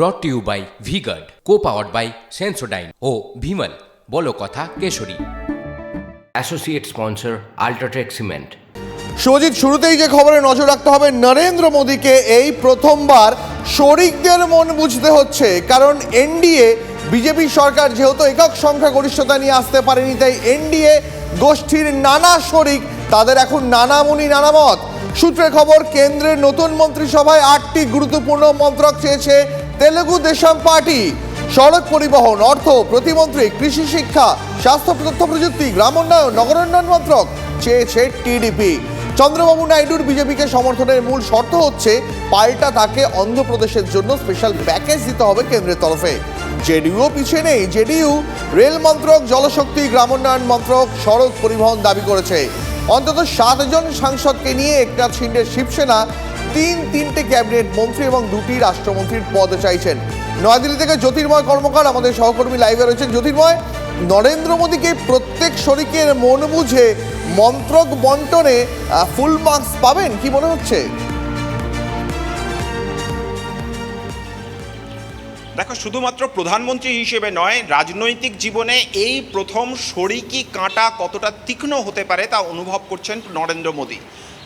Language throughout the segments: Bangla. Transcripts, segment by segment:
Brought to you by V Guard co powered by Sensodyne ও ভিমল বলো কথা Keshari. Associate sponsor UltraTech cement Sujit শুরুতেই যে খবরে নজর রাখতে হবে নরেন্দ্র মোদীকে এই প্রথমবার শরিকদের মন বুঝতে হচ্ছে কারণ এনডিএ বিজেপি সরকার যেহেতু একক সংখ্যা গরিষ্ঠতা নিয়ে আসতে পারেনি তাই এনডিএ গোষ্ঠীর নানা শরিক তাদের এখন নানা মনি নানা মত সূত্রে খবর কেন্দ্রের নতুন মন্ত্রিসভায় আটটি গুরুত্বপূর্ণ মন্ত্রক চেয়েছে তেলেগু দেশম পার্টি। সড়ক পরিবহন, অর্থ, প্রতিমন্ত্রী, কৃষি শিক্ষা, স্বাস্থ্য তথ্য প্রযুক্তি, গ্রামোন্নয়ন, নগরোন্নয়ন মন্ত্রক, চেয়েছে টিডিপি। চন্দ্রবাবু নাইডুর বিজেপিকে সমর্থনের মূল শর্ত হচ্ছে, পাল্টা তাকে অন্ধ্রপ্রদেশের জন্য স্পেশাল প্যাকেজ দিতে হবে কেন্দ্রের তরফে। জেডিইউ পিছিয়ে নেই, জেডিইউ রেল মন্ত্রক, জলশক্তি, গ্রামোন্নয়ন মন্ত্রক, সড়ক পরিবহন দাবি করেছে। অন্তত সাতজন সাংসদকে নিয়ে একটা শিন্ডের শিবসেনা তিন তিনটে ক্যাবিনেট মন্ত্রী এবং দুটি রাষ্ট্রমন্ত্রীর পদ চাইছেন। নয়াদিল্লি থেকে জ্যোতির্ময় কর্মকার আমাদের সহকর্মী লাইভে রয়েছেন। জ্যোতির্ময়, নরেন্দ্র মোদীকে প্রত্যেক শরিকের মন বুঝে মন্ত্রক বন্টনে ফুল মার্কস পাবেন? কি মনে হচ্ছে? দেখো, শুধুমাত্র প্রধানমন্ত্রী হিসেবে নয়, রাজনৈতিক জীবনে এই প্রথম শরিকি কাঁটা কতটা তীক্ষ্ণ হতে পারে তা অনুভব করছেন নরেন্দ্র মোদী।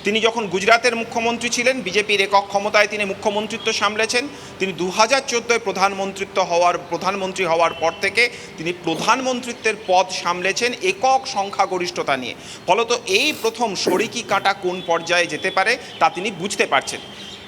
তিনি যখন গুজরাতের মুখ্যমন্ত্রী ছিলেন, বিজেপির একক ক্ষমতায় তিনি মুখ্যমন্ত্রিত্ব সামলেছেন। তিনি দু হাজার চোদ্দোয় প্রধানমন্ত্রিত্ব হওয়ার, প্রধানমন্ত্রী হওয়ার পর থেকে তিনি প্রধানমন্ত্রিত্বের পদ সামলেছেন একক সংখ্যাগরিষ্ঠতা নিয়ে। ফলত এই প্রথম শরিকি কাঁটা কোন পর্যায়ে যেতে পারে তা তিনি বুঝতে পারছেন।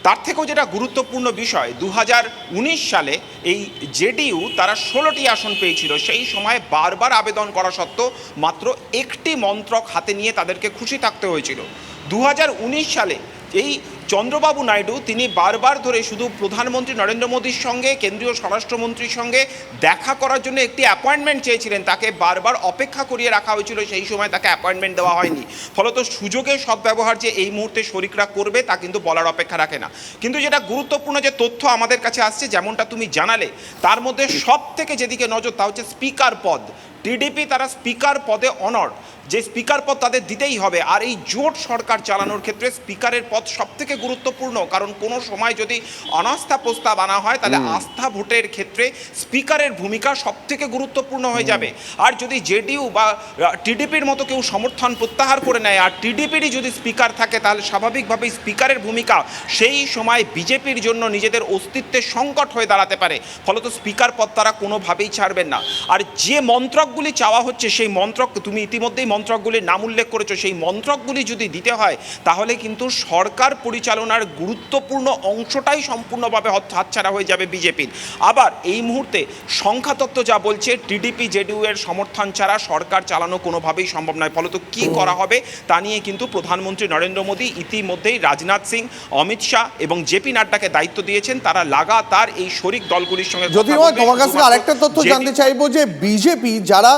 তার থেকেও যেটা গুরুত্বপূর্ণ বিষয় দু হাজার উনিশ সালে এই জেডিইউ তারা ষোলোটি আসন পেয়েছিল। সেই সময় বারবার আবেদন করা সত্ত্বেও মাত্র একটি মন্ত্রক হাতে নিয়ে তাদেরকে খুশি থাকতে হয়েছিল। দু হাজার উনিশ সালে এই চন্দ্রবাবু নাইডু, তিনি বারবার ধরে শুধু প্রধানমন্ত্রী নরেন্দ্র মোদীর সঙ্গে, কেন্দ্রীয় স্বরাষ্ট্রমন্ত্রীর সঙ্গে দেখা করার জন্য একটি অ্যাপয়েন্টমেন্ট চেয়েছিলেন। তাকে বারবার অপেক্ষা করিয়ে রাখা হয়েছিল, সেই সময় তাকে অ্যাপয়েন্টমেন্ট দেওয়া হয়নি। ফলত সুযোগের সদ্ব্যবহার যে এই মুহূর্তে শরিকরা করবে, তা কিন্তু বলার অপেক্ষা রাখে না। কিন্তু যেটা গুরুত্বপূর্ণ যে তথ্য আমাদের কাছে আসছে, যেমনটা তুমি জানালে, তার মধ্যে সব থেকে যেদিকে নজর, তা হচ্ছে স্পিকার পদ। টিডিপি তারা স্পিকার পদে অনর যে স্পিকার পদ তাদের দিতেই হবে। আর এই জোট সরকার চালানোর ক্ষেত্রে স্পিকারের পদ সব থেকে গুরুত্বপূর্ণ। কারণ কোনো সময় যদি অনাস্থা প্রস্তাব আনা হয় তাহলে আস্থা ভোটের ক্ষেত্রে স্পিকারের ভূমিকা সব থেকে গুরুত্বপূর্ণ হয়ে যাবে। আর যদি জেডিইউ বা টিডিপির মতো কেউ সমর্থন প্রত্যাহার করে নেয় আর টিডিপিরই যদি স্পিকার থাকে তাহলে স্বাভাবিকভাবেই স্পিকারের ভূমিকা সেই সময় বিজেপির জন্য নিজেদের অস্তিত্বের সংকট হয়ে দাঁড়াতে পারে। ফলত স্পিকার পদ তারা কোনোভাবেই ছাড়বেন না। আর যে মন্ত্রকগুলি চাওয়া হচ্ছে সেই মন্ত্রক তুমি ইতিমধ্যেই মন্ত্রকগুলির নাম উল্লেখ করেছ সেই মন্ত্রকগুলি যদি দিতে হয় তাহলে কিন্তু সরকার পরিচালনার গুরুত্বপূর্ণ অংশটাই সম্পূর্ণভাবে হাতছাড়া হয়ে যাবে বিজেপির আবার এই মুহূর্তে সংখ্যাতত্ত্ব যা বলছে টিডিপি জেডিইউ এর সমর্থন ছাড়া সরকার চালানো কোনোভাবেই সম্ভব নয় ফলত কি করা হবে তা নিয়ে কিন্তু প্রধানমন্ত্রী নরেন্দ্র মোদী ইতিমধ্যেই রাজনাথ সিং অমিত শাহ এবং জেপি নাড্ডাকে দায়িত্ব দিয়েছেন তারা লাগাতার এই শরিক দলগুলির সঙ্গে। তোমার কাছ আরেকটা তথ্য জানতে চাইব যে বিজেপি যারা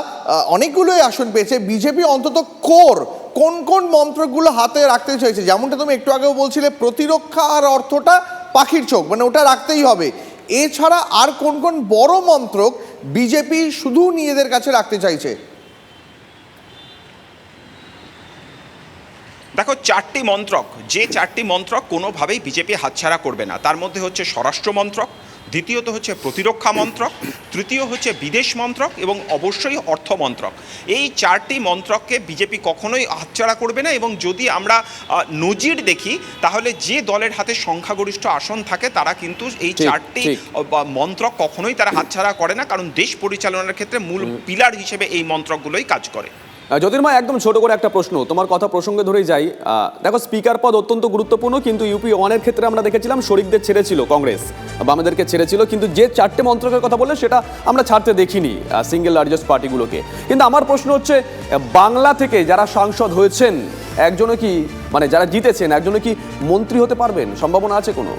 অনেকগুলোই আসন পেয়েছে। বিজেপি অন্তত কোর, কোন কোন মন্ত্রকগুলো হাতে রাখতে চাইছে? যেমনটা তুমি একটু আগেও বলছিলে, প্রতিরক্ষা আর অর্থটা পাখির চোখ মানে ওটা রাখতেই হবে। এছাড়া আর কোন কোন বড় মন্ত্রক বিজেপি শুধু নিজেদের কাছে রাখতে চাইছে? দেখো, চারটি মন্ত্রক, যে চারটি মন্ত্রক কোনোভাবেই বিজেপি হাতছাড়া করবে না। তার মধ্যে হচ্ছে স্বরাষ্ট্র মন্ত্রক দ্বিতীয়ত হচ্ছে প্রতিরক্ষা মন্ত্রক তৃতীয় হচ্ছে বিদেশ মন্ত্রক এবং অবশ্যই অর্থ মন্ত্রক। এই চারটি মন্ত্রককে বিজেপি কখনোই হাতছাড়া করবে না এবং যদি আমরা নজির দেখি তাহলে যে দলের হাতে সংখ্যাগরিষ্ঠ আসন থাকে তারা কিন্তু এই চারটি মন্ত্রক কখনোই তারা হাতছাড়া করে না কারণ দেশ পরিচালনার ক্ষেত্রে মূল পিলার হিসেবে এই মন্ত্রকগুলোই কাজ করে। আহ, জ্যোতির্ময় একদম ছোট করে একটা প্রশ্ন। তোমার কথা প্রসঙ্গে ধরেই যাই। দেখো স্পিকার পদ অত্যন্ত গুরুত্বপূর্ণ কিন্তু ইউপি ওয়ানের ক্ষেত্রে আমরা দেখেছিলাম শরিকদের ছেড়েছিল কংগ্রেস বামেদেরকে ছেড়েছিল কিন্তু যে চারটে মন্ত্রকের কথা বললে সেটা আমরা ছাড়তে দেখিনি সিঙ্গেল লার্জেস্ট পার্টিগুলোকে কিন্তু আমার প্রশ্ন হচ্ছে বাংলা থেকে যারা সাংসদ হয়েছেন একজনও কি মানে যারা জিতেছেন একজনও কি মন্ত্রী হতে পারবেন? সম্ভাবনা আছে কোনো?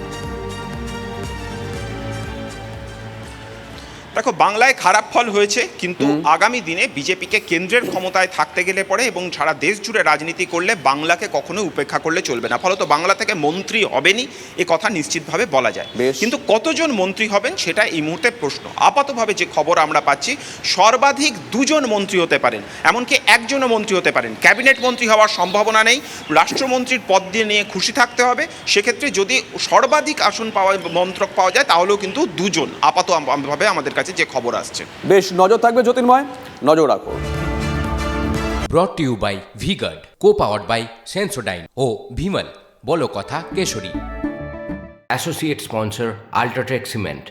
দেখো বাংলায় খারাপ ফল হয়েছে কিন্তু আগামী দিনে বিজেপিকে কেন্দ্রের ক্ষমতায় থাকতে গেলে পরে এবং সারা দেশ জুড়ে রাজনীতি করলে বাংলাকে কখনোই উপেক্ষা করলে চলবে না। ফলত বাংলা থেকে মন্ত্রী হবেনই এ কথা নিশ্চিতভাবে বলা যায়। কিন্তু কতজন মন্ত্রী হবেন সেটা এই মুহূর্তে প্রশ্ন। আপাতভাবে যে খবর আমরা পাচ্ছি সর্বাধিক দুজন মন্ত্রী হতে পারেন এমনকি একজনও মন্ত্রী হতে পারেন। ক্যাবিনেট মন্ত্রী হওয়ার সম্ভাবনা নেই রাষ্ট্রমন্ত্রীর পদ দিয়ে নিয়ে খুশি থাকতে হবে। সেক্ষেত্রে যদি সর্বাধিক আসন পাওয়া মন্ত্রক পাওয়া যায় তাহলেও কিন্তু দুজন আপাতভাবে আমাদের কাছে যে খবর আসছে। বেশ নজর থাকবে জ্যোতির্ময়। নজর রাখো। Brought to you by V-Guard co powered by Sensodyne ও ভিমল বলো কথা Keshari. Associate sponsor UltraTech cement